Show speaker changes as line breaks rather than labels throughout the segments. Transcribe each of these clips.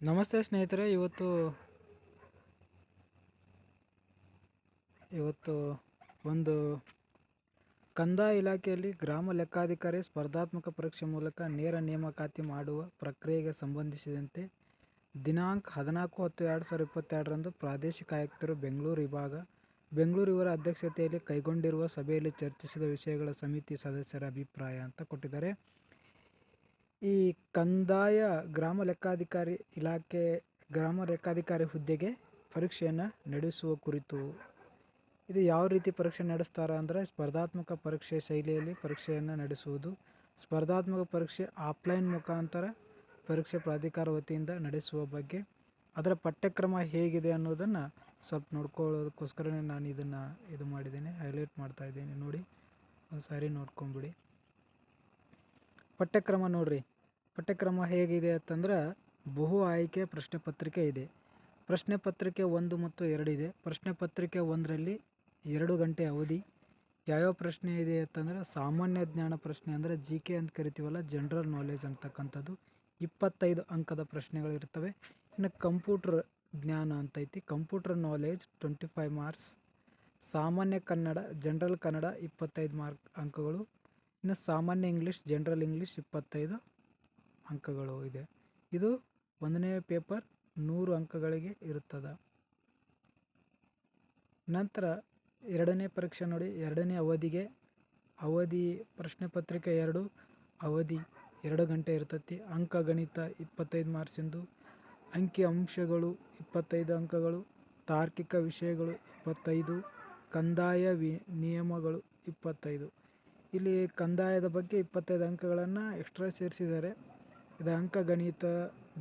ನಮಸ್ತೆ ಸ್ನೇಹಿತರೆ, ಇವತ್ತು ಇವತ್ತು ಒಂದು ಕಂದಾಯ ಇಲಾಖೆಯಲ್ಲಿ ಗ್ರಾಮ ಲೆಕ್ಕಾಧಿಕಾರಿ ಸ್ಪರ್ಧಾತ್ಮಕ ಪರೀಕ್ಷೆ ಮೂಲಕ ನೇರ ನೇಮಕಾತಿ ಮಾಡುವ ಪ್ರಕ್ರಿಯೆಗೆ ಸಂಬಂಧಿಸಿದಂತೆ ದಿನಾಂಕ ಹದಿನಾಲ್ಕು ಹತ್ತು ಎರಡು ಸಾವಿರದ ಇಪ್ಪತ್ತೆರಡರಂದು ಪ್ರಾದೇಶಿಕ ಆಯುಕ್ತರು ಬೆಂಗಳೂರು ವಿಭಾಗ, ಬೆಂಗಳೂರು ಇವರ ಅಧ್ಯಕ್ಷತೆಯಲ್ಲಿ ಕೈಗೊಂಡಿರುವ ಸಭೆಯಲ್ಲಿ ಚರ್ಚಿಸಿದ ವಿಷಯಗಳ ಸಮಿತಿ ಸದಸ್ಯರ ಅಭಿಪ್ರಾಯ ಅಂತ ಕೊಟ್ಟಿದ್ದಾರೆ. ಈ ಕಂದಾಯ ಗ್ರಾಮ ಲೆಕ್ಕಾಧಿಕಾರಿ ಇಲಾಖೆ ಗ್ರಾಮ ಲೆಕ್ಕಾಧಿಕಾರಿ ಹುದ್ದೆಗೆ ಪರೀಕ್ಷೆಯನ್ನು ನಡೆಸುವ ಕುರಿತು ಇದು ಯಾವ ರೀತಿ ಪರೀಕ್ಷೆ ನಡೆಸ್ತಾರೆ ಅಂದರೆ ಸ್ಪರ್ಧಾತ್ಮಕ ಪರೀಕ್ಷೆ ಶೈಲಿಯಲ್ಲಿ ಪರೀಕ್ಷೆಯನ್ನು ನಡೆಸುವುದು. ಸ್ಪರ್ಧಾತ್ಮಕ ಪರೀಕ್ಷೆ ಆಫ್ಲೈನ್ ಮುಖಾಂತರ ಪರೀಕ್ಷೆ ಪ್ರಾಧಿಕಾರ ವತಿಯಿಂದ ನಡೆಸುವ ಬಗ್ಗೆ ಅದರ ಪಠ್ಯಕ್ರಮ ಹೇಗಿದೆ ಅನ್ನೋದನ್ನು ಸ್ವಲ್ಪ ನೋಡ್ಕೊಳ್ಳೋದಕ್ಕೋಸ್ಕರನೇ ನಾನು ಇದನ್ನು ಇದು ಮಾಡಿದ್ದೇನೆ, ಹೈಲೈಟ್ ಮಾಡ್ತಾ ಇದ್ದೀನಿ. ನೋಡಿ ಒಂದು ಸಾರಿ ನೋಡ್ಕೊಂಬಿಡಿ. ಪಠ್ಯಕ್ರಮ ನೋಡ್ರಿ. ಪಠ್ಯಕ್ರಮ ಹೇಗಿದೆ ಅಂತಂದ್ರೆ ಬಹು ಆಯ್ಕೆ ಪ್ರಶ್ನೆ ಪತ್ರಿಕೆ ಇದೆ. ಪ್ರಶ್ನೆ ಪತ್ರಿಕೆ ಒಂದು ಮತ್ತು ಎರಡು ಇದೆ. ಪ್ರಶ್ನೆ ಪತ್ರಿಕೆ ಒಂದರಲ್ಲಿ ಎರಡು ಗಂಟೆ ಅವಧಿ. ಯಾವ್ಯಾವ ಪ್ರಶ್ನೆ ಇದೆ ಅಂತಂದ್ರೆ ಸಾಮಾನ್ಯ ಜ್ಞಾನ ಪ್ರಶ್ನೆ ಅಂದರೆ ಜಿ ಕೆ ಅಂತ ಕರಿತೀವಲ್ಲ, ಜನರಲ್ ನಾಲೆಜ್ ಅಂತಕ್ಕಂಥದ್ದು. ಇಪ್ಪತ್ತೈದು ಅಂಕದ ಪ್ರಶ್ನೆಗಳಿರ್ತವೆ ಇನ್ನು ಕಂಪ್ಯೂಟ್ರ್ ಜ್ಞಾನ ಅಂತೈತಿ computer knowledge twenty five marks. ಸಾಮಾನ್ಯ ಕನ್ನಡ, ಜನರಲ್ ಕನ್ನಡ ಇಪ್ಪತ್ತೈದು ಮಾರ್ಕ್ ಅಂಕಗಳು. ಇನ್ನು ಸಾಮಾನ್ಯ ಇಂಗ್ಲೀಷ್ ಜನರಲ್ ಇಂಗ್ಲೀಷ್ ಇಪ್ಪತ್ತೈದು ಅಂಕಗಳು ಇದೆ. ಇದು ಒಂದನೇ ಪೇಪರ್ ನೂರು ಅಂಕಗಳಿಗೆ ಇರುತ್ತದೆ. ನಂತರ ಎರಡನೇ ಪರೀಕ್ಷೆ ನೋಡಿ, ಎರಡನೇ ಅವಧಿಗೆ, ಅವಧಿ ಪ್ರಶ್ನೆ ಪತ್ರಿಕೆ ಎರಡು, ಅವಧಿ ಎರಡು ಗಂಟೆ ಇರ್ತತಿ. ಅಂಕ ಗಣಿತ ಇಪ್ಪತ್ತೈದು ಮಾರ್ಕ್ಸಿಂದು ಅಂಕಿ ಅಂಶಗಳು ಇಪ್ಪತ್ತೈದು ಅಂಕಗಳು, ತಾರ್ಕಿಕ ವಿಷಯಗಳು ಇಪ್ಪತ್ತೈದು, ಕಂದಾಯ ವಿ, ನಿಯಮಗಳು ಇಪ್ಪತ್ತೈದು. ಇಲ್ಲಿ ಕಂದಾಯದ ಬಗ್ಗೆ ಇಪ್ಪತ್ತೈದು ಅಂಕಗಳನ್ನು ಎಕ್ಸ್ಟ್ರಾ ಸೇರಿಸಿದ್ದಾರೆ. ಇದು ಅಂಕ ಗಣಿತ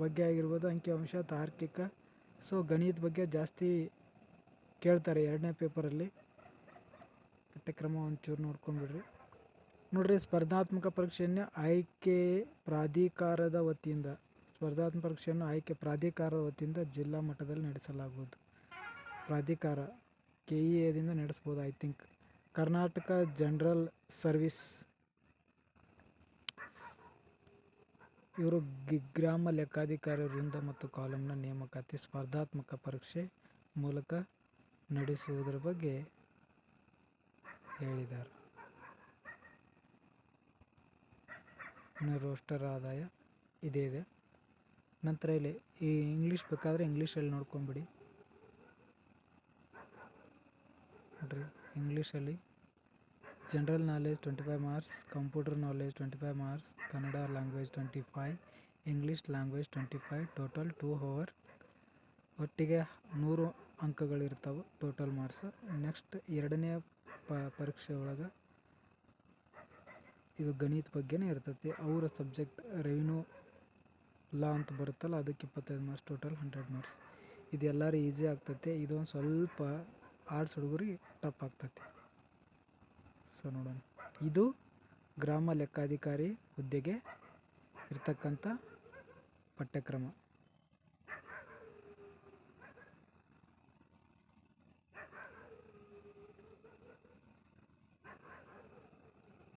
ಬಗ್ಗೆ ಆಗಿರ್ಬೋದು ಅಂಕಿ ಅಂಶ ತಾರ್ಕಿಕ. ಸೊ ಗಣಿತ ಬಗ್ಗೆ ಜಾಸ್ತಿ ಕೇಳ್ತಾರೆ ಎರಡನೇ ಪೇಪರಲ್ಲಿ ಪಠ್ಯಕ್ರಮ ಒಂಚೂರು ನೋಡ್ಕೊಂಬಿಡ್ರಿ ನೋಡ್ರಿ, ಸ್ಪರ್ಧಾತ್ಮಕ ಪರೀಕ್ಷೆಯನ್ನು ಆಯ್ಕೆ ಪ್ರಾಧಿಕಾರದ ವತಿಯಿಂದ, ಸ್ಪರ್ಧಾತ್ಮಕ ಪರೀಕ್ಷೆಯನ್ನು ಆಯ್ಕೆ ಪ್ರಾಧಿಕಾರದ ವತಿಯಿಂದ ಜಿಲ್ಲಾ ಮಟ್ಟದಲ್ಲಿ ನಡೆಸಲಾಗುವುದು. ಪ್ರಾಧಿಕಾರ ಕೆ ಇ ಎದಿಂದ ನಡೆಸ್ಬೋದು I think Karnataka general service. ಇವರು ಗ್ರಾಮ ಲೆಕ್ಕಾಧಿಕಾರಿ ವೃಂದ ಮತ್ತು ಕಾಲಮ್ನ ನೇಮಕಾತಿ ಸ್ಪರ್ಧಾತ್ಮಕ ಪರೀಕ್ಷೆ ಮೂಲಕ ನಡೆಸುವುದರ ಬಗ್ಗೆ ಹೇಳಿದ್ದಾರೆ. ಇನ್ನು ರೋಸ್ಟರ್ ಆದಾಯ ಇದೇ ಇದೆ. ನಂತರ ಇಲ್ಲಿ ಈ ಇಂಗ್ಲೀಷ್ ಬೇಕಾದರೆ ಇಂಗ್ಲೀಷಲ್ಲಿ ನೋಡ್ಕೊಂಬಿಡಿ. ನೋಡ್ರಿ. ಇಂಗ್ಲೀಷಲ್ಲಿ general knowledge twenty five marks, computer knowledge twenty five marks, Kannada language twenty five, English language twenty five, total two hour ಒಟ್ಟಿಗೆ ನೂರು ಅಂಕಗಳಿರ್ತಾವೆ ಟೋಟಲ್ ಮಾರ್ಕ್ಸ್. ನೆಕ್ಸ್ಟ್ ಎರಡನೇ ಪ ಪರೀಕ್ಷೆ ಒಳಗೆ ಇದು ಗಣಿತ ಬಗ್ಗೆನೇ ಇರ್ತೈತಿ. ಅವರ ಸಬ್ಜೆಕ್ಟ್ ರೆವಿನ್ಯೂ ಲಾ ಅಂತ ಬರುತ್ತಲ್ಲ, ಅದಕ್ಕೆ ಇಪ್ಪತ್ತೈದು ಮಾರ್ಕ್ಸ್, ಟೋಟಲ್ ಹಂಡ್ರೆಡ್ ಮಾರ್ಕ್ಸ್. ಇದು ಎಲ್ಲರೂ ಈಸಿ ಆಗ್ತೈತೆ. ಇದೊಂದು ಸ್ವಲ್ಪ ಆರ್ಟ್ಸ್ ಹುಡುಗರಿಗೆ ಟಫ್ ಆಗ್ತೈತಿ. ಸೊ ನೋಡೋಣ. ಇದು ಗ್ರಾಮ ಲೆಕ್ಕಾಧಿಕಾರಿ ಹುದ್ದೆಗೆ ಇರ್ತಕ್ಕಂಥ ಪಠ್ಯಕ್ರಮ.